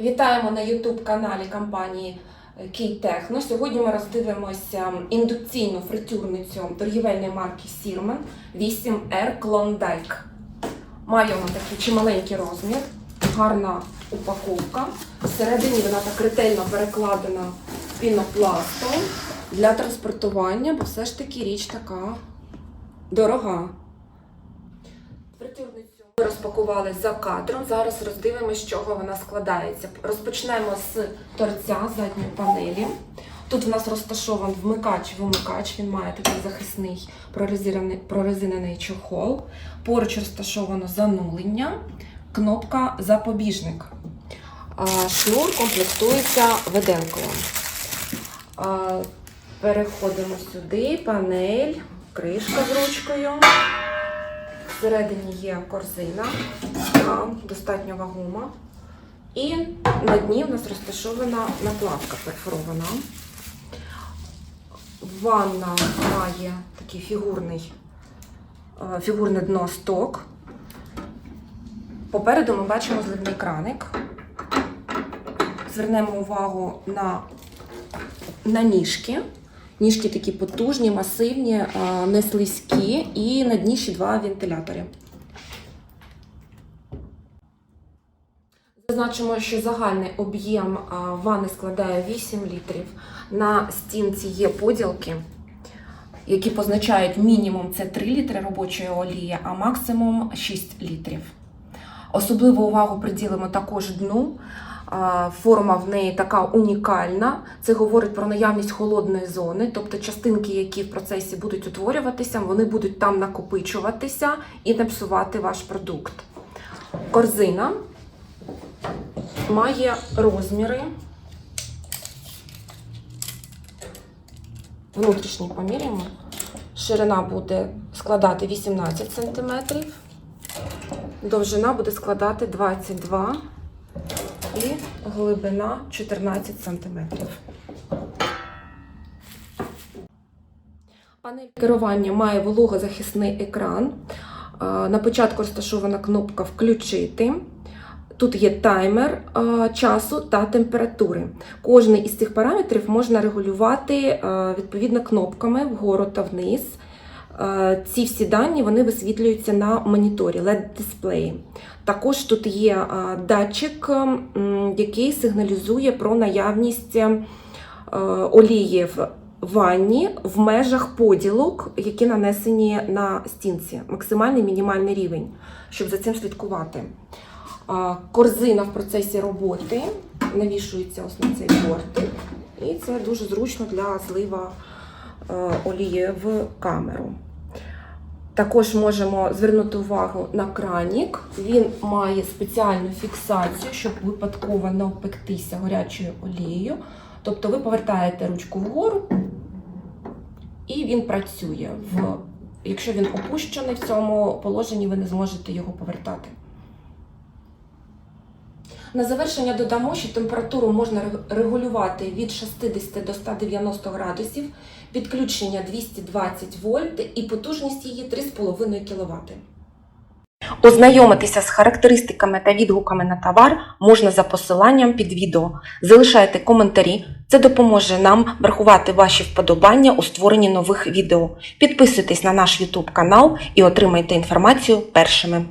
Вітаємо на YouTube каналі компанії Кейтехно. Сьогодні ми роздивимося індукційну фритюрницю торгівельної марки Sirman 8R Klondike. Має вона такий чималенький розмір, гарна упаковка. Всередині вона так ретельно перекладена пінопластом для транспортування, бо все ж таки річ така дорога. Фритюрницю ми розпакували за кадром. Зараз роздивимося, з чого вона складається. Розпочнемо з торця задньої панелі. Тут в нас розташований вмикач-вимикач, він має такий захисний прорезинений, чохол. Поруч розташовано занулення, кнопка запобіжник. Шнур комплектується виделкою. Переходимо сюди, панель, кришка з ручкою. Всередині є корзина, достатньо вагома. І на дні в нас розташована накладка перфорована. Ванна має такий фігурний, е, фігурне дно сток. Попереду ми бачимо зливний краник. Звернемо увагу на, на ніжки. Ніжки такі потужні, масивні, е, не слизькі, і на дні ще два вентилятори. Зазначимо, що загальний об'єм а, ванни складає 8 літрів. На стінці є поділки, які позначають мінімум це 3 літри робочої олії, а максимум 6 літрів. Особливу увагу приділимо також дну. Форма в неї така унікальна. Це говорить про наявність холодної зони, тобто частинки, які в процесі будуть утворюватися, вони будуть там накопичуватися і не псувати ваш продукт. Корзина має розміри. Внутрішні поміряємо. Ширина буде складати 18 см, довжина буде складати 22 і глибина 14 см. Панель керування має вологозахисний екран. На початку розташована кнопка Включити. Тут є таймер часу та температури. Кожний із цих параметрів можна регулювати відповідно кнопками вгору та вниз. А, Ці всі дані вони висвітлюються на моніторі LED-дисплеї. Також тут є датчик, який сигналізує про наявність е, олії в ванні в межах поділок, які нанесені на стінці. Максимальний мінімальний рівень, щоб за цим слідкувати. Корзина в процесі роботи навішується ось на цей бортик. І це дуже зручно для злива е, олії в камеру. Також можемо звернути увагу на кранік. Він має спеціальну фіксацію, щоб випадково не обпектися гарячою олією. Тобто ви повертаєте ручку вгору, і він працює. В... Якщо він опущений в цьому положенні, ви не зможете його повертати. На завершення додамо, що температуру можна регулювати від 60 до 190 градусів, підключення 220 вольт і потужність її 3,5 кВт. Ознайомитися з характеристиками та відгуками на товар можна за посиланням під відео. Залишайте коментарі, це допоможе нам врахувати ваші вподобання у створенні нових відео. Підписуйтесь на наш YouTube канал і отримайте інформацію першими.